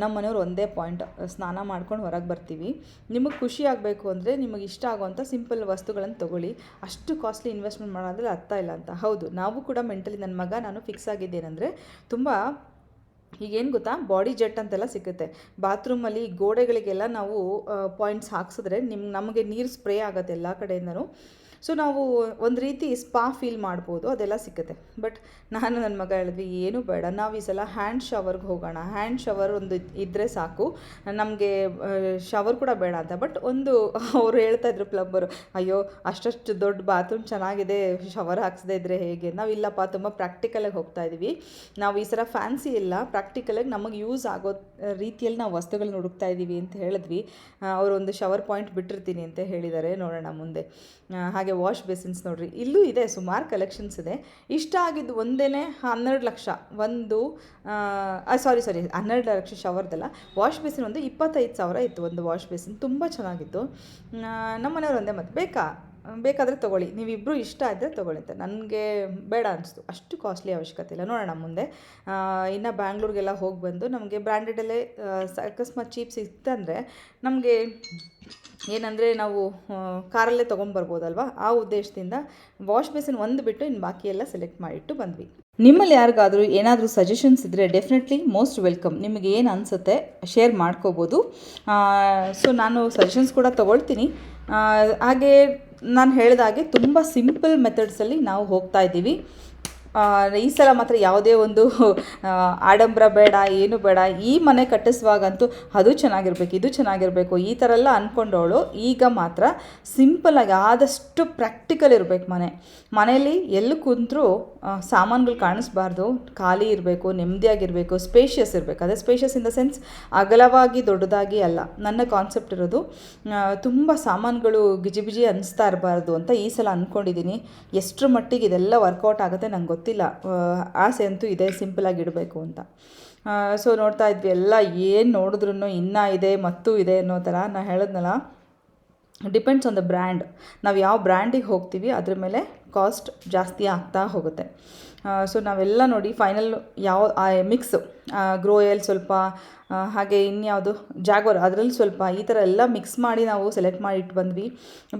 ನಮ್ಮ ಮನೆಯವ್ರು ಒಂದೇ ಪಾಯಿಂಟ್ ಸ್ನಾನ ಮಾಡ್ಕೊಂಡು ಹೊರಗೆ ಬರ್ತೀವಿ. ನಿಮಗೆ ಖುಷಿ ಆಗಬೇಕು ಅಂದರೆ ನಿಮಗೆ ಇಷ್ಟ ಆಗುವಂಥ ಸಿಂಪಲ್ ವಸ್ತುಗಳನ್ನು ತೊಗೊಳ್ಳಿ. ಅಷ್ಟು ಕಾಸ್ಟ್ಲಿ ಇನ್ವೆಸ್ಟ್ಮೆಂಟ್ ಮಾಡೋದ್ರೆ ಅರ್ಥ ಇಲ್ಲ ಅಂತ. ಹೌದು, ನಾವು ಕೂಡ ಮೆಂಟಲಿ ನನ್ನ ಮಗ, ನಾನು ಫಿಕ್ಸ್ ಆಗಿದ್ದೇನೆಂದರೆ ತುಂಬ ಈಗೇನು ಗೊತ್ತಾ? ಬಾಡಿ ಜೆಟ್ ಅಂತೆಲ್ಲ ಸಿಗುತ್ತೆ. ಬಾತ್ರೂಮಲ್ಲಿ ಗೋಡೆಗಳಿಗೆಲ್ಲ ನಾವು ಪಾಯಿಂಟ್ಸ್ ಹಾಕ್ಸಿದ್ರೆ ನಿಮ್ಗೆ ನಮಗೆ ನೀರು ಸ್ಪ್ರೇ ಆಗುತ್ತೆ ಎಲ್ಲ ಕಡೆಯಿಂದನೂ. ಸೊ ನಾವು ಒಂದು ರೀತಿ ಸ್ಪಾ ಫೀಲ್ ಮಾಡ್ಬೋದು, ಅದೆಲ್ಲ ಸಿಗುತ್ತೆ ಬಟ್ ನಾನು ನನ್ನ ಮಗ ಹೇಳಿದ್ವಿ, ಏನು ಬೇಡ, ನಾವು ಈ ಸಲ ಹ್ಯಾಂಡ್ ಶವರ್ಗೆ ಹೋಗೋಣ. ಹ್ಯಾಂಡ್ ಶವರ್ ಒಂದು ಇದ್ದರೆ ಸಾಕು. ನಮಗೆ ಶವರ್ ಕೂಡ ಬೇಡ ಅಂತ. ಬಟ್ ಒಂದು ಅವರು ಹೇಳ್ತಾ ಇದ್ರು ಪ್ಲಬ್ಬರು ಅಯ್ಯೋ, ಅಷ್ಟಷ್ಟು ದೊಡ್ಡ ಬಾತ್ರೂಮ್ ಚೆನ್ನಾಗಿದೆ ಶವರ್ ಹಾಕ್ಸದೇ ಇದ್ದರೆ ಹೇಗೆ? ನಾವು, ಇಲ್ಲಪ್ಪ, ತುಂಬ ಪ್ರಾಕ್ಟಿಕಲಾಗಿ ಹೋಗ್ತಾ ಇದ್ದೀವಿ ನಾವು ಈ ಸಲ ಫ್ಯಾನ್ಸಿ ಇಲ್ಲ ಪ್ರಾಕ್ಟಿಕಲಾಗಿ ನಮಗೆ ಯೂಸ್ ಆಗೋ ರೀತಿಯಲ್ಲಿ ನಾವು ವಸ್ತುಗಳನ್ನ ಹುಡುಕ್ತಾ ಇದ್ದೀವಿ ಅಂತ ಹೇಳಿದ್ವಿ. ಅವರು ಒಂದು ಶವರ್ ಪಾಯಿಂಟ್ ಬಿಟ್ಟಿರ್ತೀನಿ ಅಂತ ಹೇಳಿದ್ದಾರೆ ನೋಡೋಣ ಮುಂದೆ. ಹಾಗೆ ವಾಶ್ ಬೇಸಿನ್ಸ್ ನೋಡಿರಿ. ಇಲ್ಲೂ ಇದೆ, ಸುಮಾರು ಕಲೆಕ್ಷನ್ಸ್ ಇದೆ. ಇಷ್ಟ ಆಗಿದ್ದು ಒಂದೇ ಹನ್ನೆರಡು ಲಕ್ಷ. ಒಂದು ಸಾರಿ ಸಾರಿ ಹನ್ನೆರಡು ಲಕ್ಷ ಶವರ್ದಲ್ಲ. ವಾಶ್ ಬೇಸಿನ್ ಒಂದು ಇಪ್ಪತ್ತೈದು ಸಾವಿರ ಇತ್ತು ಒಂದು ವಾಶ್ ಬೇಸಿನ್. ತುಂಬ ಚೆನ್ನಾಗಿತ್ತು. ನಮ್ಮ ಮನೆಯವ್ರು ಒಂದೇ ಮತ್ತು ಬೇಕಾ? ಬೇಕಾದರೆ ತೊಗೊಳ್ಳಿ. ನೀವಿಬ್ಬರು ಇಷ್ಟ ಆದರೆ ತೊಗೊಳ್ಳಿ ಅಂತ. ನನಗೆ ಬೇಡ ಅನಿಸ್ತು. ಅಷ್ಟು ಕಾಸ್ಟ್ಲಿ ಅವಶ್ಯಕತೆ ಇಲ್ಲ. ನೋಡೋಣ ಮುಂದೆ. ಇನ್ನು ಬ್ಯಾಂಗ್ಳೂರಿಗೆಲ್ಲ ಹೋಗಿ ಬಂದು ನಮಗೆ ಬ್ರ್ಯಾಂಡೆಡಲ್ಲೇ ಅಕಸ್ಮಾತ್ ಚೀಪ್ ಸಿಕ್ತಂದರೆ ನಮಗೆ ಏನಂದರೆ ನಾವು ಕಾರಲ್ಲೇ ತೊಗೊಂಬರ್ಬೋದಲ್ವ? ಆ ಉದ್ದೇಶದಿಂದ ವಾಶ್ ಬೇಸಿನ್ ಒಂದು ಬಿಟ್ಟು ಇನ್ನು ಬಾಕಿ ಎಲ್ಲ ಸೆಲೆಕ್ಟ್ ಮಾಡಿಟ್ಟು ಬಂದ್ವಿ. ನಿಮ್ಮಲ್ಲಿ ಯಾರಿಗಾದರೂ ಏನಾದರೂ ಸಜೆಷನ್ಸ್ ಇದ್ದರೆ ಡೆಫಿನೆಟ್ಲಿ ಮೋಸ್ಟ್ ವೆಲ್ಕಮ್ ನಿಮಗೆ ಏನು ಅನಿಸುತ್ತೆ ಶೇರ್ ಮಾಡ್ಕೋಬೋದು. ಸೊ ನಾನು ಸಜೆಷನ್ಸ್ ಕೂಡ ತೊಗೊಳ್ತೀನಿ. ಹಾಗೆ ನಾನು ಹೇಳಿದಾಗೆ ತುಂಬ ಸಿಂಪಲ್ ಮೆಥಡ್ಸಲ್ಲಿ ನಾವು ಹೋಗ್ತಾ ಇದ್ದೀವಿ. ಈ ಸಲ ಮಾತ್ರ ಯಾವುದೇ ಒಂದು ಆಡಂಬರ ಬೇಡ, ಏನು ಬೇಡ, ಈ ಮನೆ ಕಟ್ಟಿಸುವಾಗಂತೂ ಅದು ಚೆನ್ನಾಗಿರ್ಬೇಕು, ಇದು ಚೆನ್ನಾಗಿರಬೇಕು, ಈ ಥರ ಎಲ್ಲ ಅಂದ್ಕೊಂಡವಳು ಈಗ ಮಾತ್ರ ಸಿಂಪಲಾಗಿ ಆದಷ್ಟು ಪ್ರಾಕ್ಟಿಕಲ್ ಇರಬೇಕು ಮನೆ. ಮನೆಯಲ್ಲಿ ಎಲ್ಲಿ ಕುಂತರೂ ಸಾಮಾನುಗಳು ಕಾಣಿಸ್ಬಾರ್ದು, ಖಾಲಿ ಇರಬೇಕು, ನೆಮ್ಮದಿಯಾಗಿರಬೇಕು ಸ್ಪೇಷಿಯಸ್ ಇರಬೇಕು. ಅದೇ ಸ್ಪೇಷಿಯಸ್ ಇನ್ ದ ಸೆನ್ಸ್ ಅಗಲವಾಗಿ ದೊಡ್ಡದಾಗಿ ಅಲ್ಲ. ನನ್ನ ಕಾನ್ಸೆಪ್ಟ್ ಇರೋದು ತುಂಬ ಸಾಮಾನುಗಳು ಗಿಜಿಬಿಜಿ ಅನ್ನಿಸ್ತಾ ಇರಬಾರ್ದು ಅಂತ ಈ ಸಲ ಅಂದ್ಕೊಂಡಿದ್ದೀನಿ ಎಷ್ಟರ ಮಟ್ಟಿಗೆ ಇದೆಲ್ಲ ವರ್ಕೌಟ್ ಆಗುತ್ತೆ ನಂಗೆ ಗೊತ್ತಿಲ್ಲ. ಆಸೆ ಅಂತೂ ಇದೆ ಸಿಂಪಲಾಗಿ ಇಡಬೇಕು ಅಂತ. ಸೊ ನೋಡ್ತಾ ಇದ್ವಿ, ಎಲ್ಲ ಏನು ನೋಡಿದ್ರೂ ಇನ್ನೂ ಇದೆ, ಮತ್ತು ಇದೆ ಅನ್ನೋ ಥರ ನಾನು ಹೇಳಿದ್ನಲ್ಲ. ಡಿಪೆಂಡ್ಸ್ ಆನ್ ದ ಬ್ರ್ಯಾಂಡ್ ನಾವು ಯಾವ ಬ್ರ್ಯಾಂಡಿಗೆ ಹೋಗ್ತೀವಿ, ಅದ್ರ ಮೇಲೆ ಕಾಸ್ಟ್ ಜಾಸ್ತಿ ಆಗ್ತಾ ಹೋಗುತ್ತೆ. ಸೊ ನಾವೆಲ್ಲ ನೋಡಿ ಫೈನಲ್ ಯಾವ ಮಿಕ್ಸ್ ಗ್ರೋಯಲ್ ಸ್ವಲ್ಪ ಹಾಗೆ ಇನ್ಯಾವುದು ಜಾಗೋರ್ ಅದರಲ್ಲಿ ಸ್ವಲ್ಪ ಈ ಥರ ಎಲ್ಲ ಮಿಕ್ಸ್ ಮಾಡಿ ನಾವು ಸೆಲೆಕ್ಟ್ ಮಾಡಿ ಇಟ್ಟು ಬಂದ್ವಿ.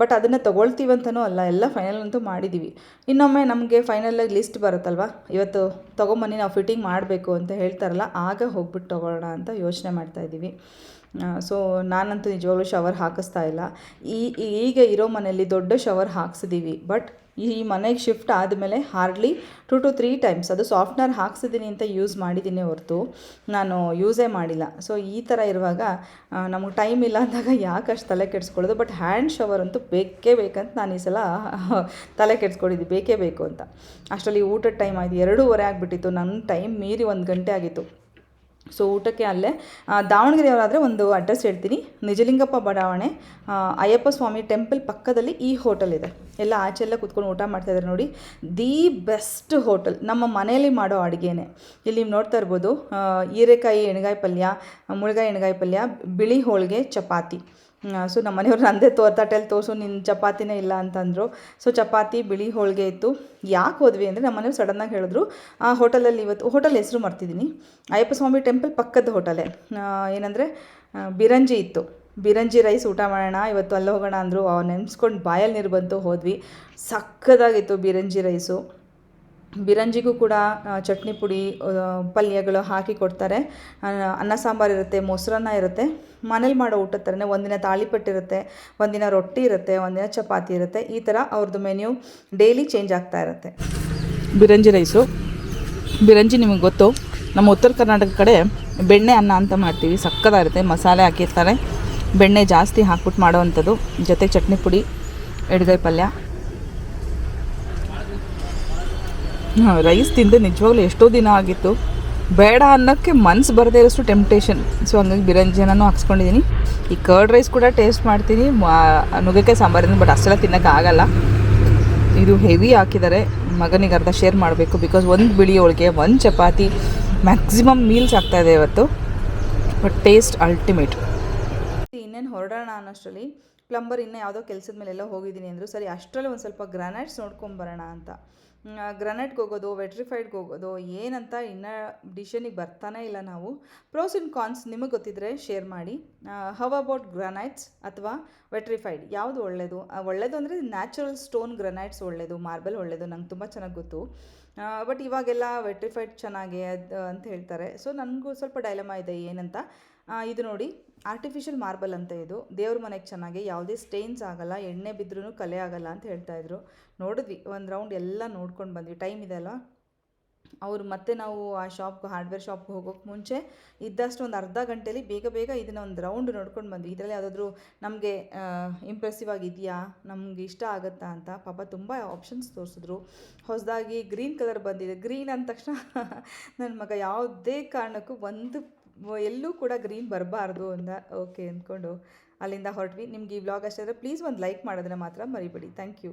ಬಟ್ ಅದನ್ನು ತೊಗೊಳ್ತೀವಂತನೂ ಅಲ್ಲ, ಎಲ್ಲ ಫೈನಲ್ ಅಂತೂ ಮಾಡಿದ್ದೀವಿ ಇನ್ನೊಮ್ಮೆ ನಮಗೆ ಫೈನಲಾಗಿ ಲಿಸ್ಟ್ ಬರುತ್ತಲ್ವ? ಇವತ್ತು ತೊಗೊಂಬನ್ನಿ, ನಾವು ಫಿಟ್ಟಿಂಗ್ ಮಾಡಬೇಕು ಅಂತ ಹೇಳ್ತಾರಲ್ಲ, ಆಗ ಹೋಗ್ಬಿಟ್ಟು ತೊಗೊಳ್ಳೋಣ ಅಂತ ಯೋಚನೆ ಮಾಡ್ತಾಯಿದ್ದೀವಿ ಸೊ ನಾನಂತೂ ನಿಜವಾಗ್ಲೂ ಶವರ್ ಹಾಕಿಸ್ತಾ ಇಲ್ಲ. ಈ, ಈಗ ಇರೋ ಮನೆಯಲ್ಲಿ ದೊಡ್ಡ ಶವರ್ ಹಾಕ್ಸಿದ್ದೀವಿ ಬಟ್ ಈ ಮನೆಗೆ ಶಿಫ್ಟ್ ಆದಮೇಲೆ hardly two two three times ಅದು ಸಾಫ್ಟ್ನರ್ ಹಾಕ್ಸಿದ್ದೀನಿ ಅಂತ ಯೂಸ್ ಮಾಡಿದ್ದೀನಿ ಹೊರತು, ನಾನು ಯೂಸೇ ಮಾಡಿಲ್ಲ. ಸೊ ಈ ಥರ ಇರುವಾಗ ನಮಗೆ ಟೈಮ್ ಇಲ್ಲ ಅಂದಾಗ ಯಾಕೆ ಅಷ್ಟು ತಲೆ ಕೆಡಿಸ್ಕೊಳ್ಳೋದು ಬಟ್ ಹ್ಯಾಂಡ್ ಶವರ್ ಅಂತೂ ಬೇಕೇ ಬೇಕಂತ ನಾನು ಈ ಸಲ ತಲೆ ಕೆಡಿಸ್ಕೊಂಡಿದ್ದೆ, ಬೇಕೇ ಬೇಕು ಅಂತ. ಅಷ್ಟರಲ್ಲಿ ಊಟದ ಟೈಮ್ ಆಯಿತು, ಎರಡೂವರೆ ಆಗಿಬಿಟ್ಟಿತ್ತು ನನ್ನ ಟೈಮ್ ಮೀರಿ ಒಂದು ಗಂಟೆ ಆಗಿತ್ತು. ಸೊ ಊಟಕ್ಕೆ ಅಲ್ಲೇ ದಾವಣಗೆರೆಯವರಾದರೆ ಒಂದು ಅಡ್ರೆಸ್ ಹೇಳ್ತೀನಿ. ನಿಜಲಿಂಗಪ್ಪ ಬಡಾವಣೆ ಅಯ್ಯಪ್ಪ ಸ್ವಾಮಿ ಟೆಂಪಲ್ ಪಕ್ಕದಲ್ಲಿ ಈ ಹೋಟೆಲ್ ಇದೆ. ಎಲ್ಲ ಆಚೆಲ್ಲ ಕುತ್ಕೊಂಡು ಊಟ ಮಾಡ್ತಾಯಿದ್ದಾರೆ ನೋಡಿ. ದಿ ಬೆಸ್ಟ್ ಹೋಟೆಲ್ ನಮ್ಮ ಮನೆಯಲ್ಲಿ ಮಾಡೋ ಅಡುಗೆನೇ. ಇಲ್ಲಿ ನೋಡ್ತಾ ಇರ್ಬೋದು ಹೀರೆಕಾಯಿ ಎಣ್ಗಾಯಿ ಪಲ್ಯ, ಮುಳುಗಾಯಿ ಎಣ್ಗಾಯಿ ಪಲ್ಯ, ಬಿಳಿ ಹೋಳಿಗೆ, ಚಪಾತಿ. ಸೊ ನಮ್ಮ ಮನೆಯವ್ರು ನಂದೇ ತೋ ತಟ್ಟೆಲಿ ತೋರಿಸು ನಿನ್ನ ಚಪಾತಿನೇ ಇಲ್ಲ ಅಂತಂದರು. ಸೊ ಚಪಾತಿ, ಬಿಳಿ ಹೋಳಿಗೆ ಇತ್ತು. ಯಾಕೆ ಹೋದ್ವಿ ಅಂದರೆ ನಮ್ಮ ಮನೆಯವ್ರು ಸಡನ್ನಾಗಿ ಹೇಳಿದ್ರು, ಆ ಹೋಟೆಲಲ್ಲಿ ಇವತ್ತು, ಹೋಟೆಲ್ ಹೆಸರು ಮಾಡ್ತಿದ್ದೀನಿ ಅಯ್ಯಪ್ಪ ಸ್ವಾಮಿ ಟೆಂಪಲ್ ಪಕ್ಕದ ಹೋಟೆಲೇ. ಏನಂದರೆ ಬಿರಂಜಿ ಇತ್ತು. ಬಿರಂಜಿ ರೈಸ್ ಊಟ ಮಾಡೋಣ, ಇವತ್ತು ಅಲ್ಲಿ ಹೋಗೋಣ ಅಂದರು ನೆನೆಸ್ಕೊಂಡು ಬಾಯಲ್ಲಿ ನೀರು ಬಂತು, ಹೋದ್ವಿ. ಸಕ್ಕದಾಗಿತ್ತು ಬಿರಂಜಿ ರೈಸು. ಬಿರಂಜಿಗೂ ಕೂಡ ಚಟ್ನಿ ಪುಡಿ ಪಲ್ಯಗಳು ಹಾಕಿ ಕೊಡ್ತಾರೆ. ಅನ್ನ ಸಾಂಬಾರು ಇರುತ್ತೆ, ಮೊಸರನ್ನ ಇರುತ್ತೆ. ಮನೇಲಿ ಮಾಡೋ ಊಟದ ಥರನೇ ಒಂದಿನ ತಾಳಿಪಟ್ಟಿರುತ್ತೆ ಒಂದಿನ ರೊಟ್ಟಿ ಇರುತ್ತೆ, ಒಂದಿನ ಚಪಾತಿ ಇರುತ್ತೆ. ಈ ಥರ ಅವ್ರದ್ದು ಮೆನ್ಯೂ ಡೈಲಿ ಚೇಂಜ್ ಆಗ್ತಾ ಇರುತ್ತೆ. ಬಿರಂಜಿ ರೈಸು. ಬಿರಂಜಿ ನಿಮಗೆ ಗೊತ್ತು, ನಮ್ಮ ಉತ್ತರ ಕರ್ನಾಟಕ ಕಡೆ ಬೆಣ್ಣೆ ಅನ್ನ ಅಂತ ಮಾಡ್ತೀವಿ. ಸಕ್ಕದಾಗಿರುತ್ತೆ, ಮಸಾಲೆ ಹಾಕಿರ್ತಾರೆ. ಬೆಣ್ಣೆ ಜಾಸ್ತಿ ಹಾಕ್ಬಿಟ್ಟು ಮಾಡೋವಂಥದ್ದು ಜೊತೆ ಚಟ್ನಿ ಪುಡಿ, ಎಡಗೈ ಪಲ್ಯ ಹಾಂ ರೈಸ್ ತಿಂದು ನಿಜವಾಗ್ಲೂ ಎಷ್ಟೋ ದಿನ ಆಗಿತ್ತು. ಬೇಡ ಅನ್ನೋಕ್ಕೆ ಮನ್ಸು ಬರದೇ ಇರೋಷ್ಟು ಟೆಂಪ್ಟೇಷನ್ ಸೊ ಹಂಗಾಗಿ ಬಿರಂಜನೂ ಹಾಕ್ಸ್ಕೊಂಡಿದ್ದೀನಿ. ಈ ಕರ್ಡ್ ರೈಸ್ ಕೂಡ ಟೇಸ್ಟ್ ಮಾಡ್ತೀನಿ. ನುಗ್ಗೆಕಾಯಿ ಸಾಂಬಾರಿಂದ ಬಟ್ ಅಷ್ಟೆಲ್ಲ ತಿನ್ನೋಕ್ಕಾಗಲ್ಲ ಇದು ಹೆವಿ ಹಾಕಿದ್ದಾರೆ. ಮಗನಿಗೆ ಅರ್ಧ ಶೇರ್ ಮಾಡಬೇಕು. ಬಿಕಾಸ್ ಒಂದು ಬಿಳಿ ಹೋಳಿಗೆ, ಒಂದು ಚಪಾತಿ ಮ್ಯಾಕ್ಸಿಮಮ್ ಮೀಲ್ಸ್ ಆಗ್ತಾಯಿದೆ ಇವತ್ತು. ಬಟ್ ಟೇಸ್ಟ್ ಅಲ್ಟಿಮೇಟ್ ಇನ್ನೇನು ಹೊರಡೋಣ ಅನ್ನೋಷ್ಟರಲ್ಲಿ ಪ್ಲಂಬರ್ ಇನ್ನೂ ಯಾವುದೋ ಕೆಲಸದ ಮೇಲೆಲ್ಲ ಹೋಗಿದ್ದೀನಿ ಅಂದರು, ಸರಿ, ಅಷ್ಟರಲ್ಲಿ ಒಂದು ಸ್ವಲ್ಪ ಗ್ರಾನೈಟ್ಸ್ ನೋಡ್ಕೊಂಬರೋಣ ಅಂತ. ಗ್ರಾನೈಟ್ಗೆ ಹೋಗೋದು, ವೆಟ್ರಿಫೈಡ್ಗೆ ಹೋಗೋದು, ಏನಂತ ಇನ್ನೂ ಡಿಶನಿಗೆ ಬರ್ತಾನೇ ಇಲ್ಲ ನಾವು. ಪ್ರೋಸ್ ಇನ್ ಕಾನ್ಸ್ ನಿಮಗೆ ಗೊತ್ತಿದ್ರೆ ಶೇರ್ ಮಾಡಿ. ಹವ್ ಅಬೌಟ್ ಗ್ರಾನೈಟ್ಸ್ ಅಥವಾ ವೆಟ್ರಿಫೈಡ್? ಯಾವುದು ಒಳ್ಳೆಯದು ಒಳ್ಳೆಯದು ಅಂದರೆ ನ್ಯಾಚುರಲ್ ಸ್ಟೋನ್ ಗ್ರನೈಟ್ಸ್ ಒಳ್ಳೆಯದು ಮಾರ್ಬಲ್ ಒಳ್ಳೆಯದು ನಂಗೆ ತುಂಬ ಚೆನ್ನಾಗಿ ಗೊತ್ತು. ಬಟ್ ಇವಾಗೆಲ್ಲ ವೆಟ್ರಿಫೈಡ್ ಚೆನ್ನಾಗಿ ಅಂತ ಹೇಳ್ತಾರೆ. ಸೊ ನನಗೂ ಸ್ವಲ್ಪ ಡೈಲಮಾ ಇದೆ ಏನಂತ? ಇದು ನೋಡಿ ಆರ್ಟಿಫಿಷಿಯಲ್ ಮಾರ್ಬಲ್ ಅಂತ ಇದು. ದೇವ್ರ ಮನೆಗೆ ಚೆನ್ನಾಗಿ ಯಾವುದೇ ಸ್ಟೇನ್ಸ್ ಆಗಲ್ಲ, ಎಣ್ಣೆ ಬಿದ್ದರೂ ಕಲೆ ಆಗಲ್ಲ ಅಂತ ಹೇಳ್ತಾ ಇದ್ರು. ನೋಡಿದ್ವಿ, ಒಂದು ರೌಂಡ್ ಎಲ್ಲ ನೋಡ್ಕೊಂಡು ಬಂದ್ವಿ. ಟೈಮ್ ಇದೆ ಅಲ್ಲ ಅವರು ಮತ್ತೆ ನಾವು ಆ ಶಾಪ್ಗೆ ಹಾರ್ಡ್ವೇರ್ ಶಾಪ್ಗೆ ಹೋಗೋಕ್ಕೆ ಮುಂಚೆ ಇದ್ದಷ್ಟು ಒಂದು ಅರ್ಧ ಗಂಟೆಲಿ ಬೇಗ ಬೇಗ ಇದನ್ನ ಒಂದು ರೌಂಡ್ ನೋಡ್ಕೊಂಡು ಬಂದ್ವಿ. ಇದರಲ್ಲಿ ಯಾವುದಾದ್ರೂ ನಮಗೆ ಇಂಪ್ರೆಸಿವ್ ಆಗಿದೆಯಾ? ನಮ್ಗೆ ಇಷ್ಟ ಆಗುತ್ತಾ ಅಂತ ಪಾಪ ತುಂಬ ಆಪ್ಷನ್ಸ್ ತೋರಿಸಿದ್ರು. ಹೊಸದಾಗಿ ಗ್ರೀನ್ ಕಲರ್ ಬಂದಿದೆ. ಗ್ರೀನ್ ಅಂದ ತಕ್ಷಣ ನನ್ನ ಮಗ ಯಾವುದೇ ಕಾರಣಕ್ಕೂ ಒಂದು ಎಲ್ಲೂ ಕೂಡ ಗ್ರೀನ್ ಬರಬಾರ್ದು ಅಂತ ಓಕೆ ಅಂದ್ಕೊಂಡು ಅಲ್ಲಿಂದ ಹೊರಟ್ವಿ. ನಿಮ್ಗೆ ಈ ವ್ಲಾಗ್ ಅಷ್ಟಾದರೆ ಪ್ಲೀಸ್ ಒಂದು ಲೈಕ್ ಮಾಡೋದನ್ನ ಮಾತ್ರ ಮರಿಬೇಡಿ. Thank you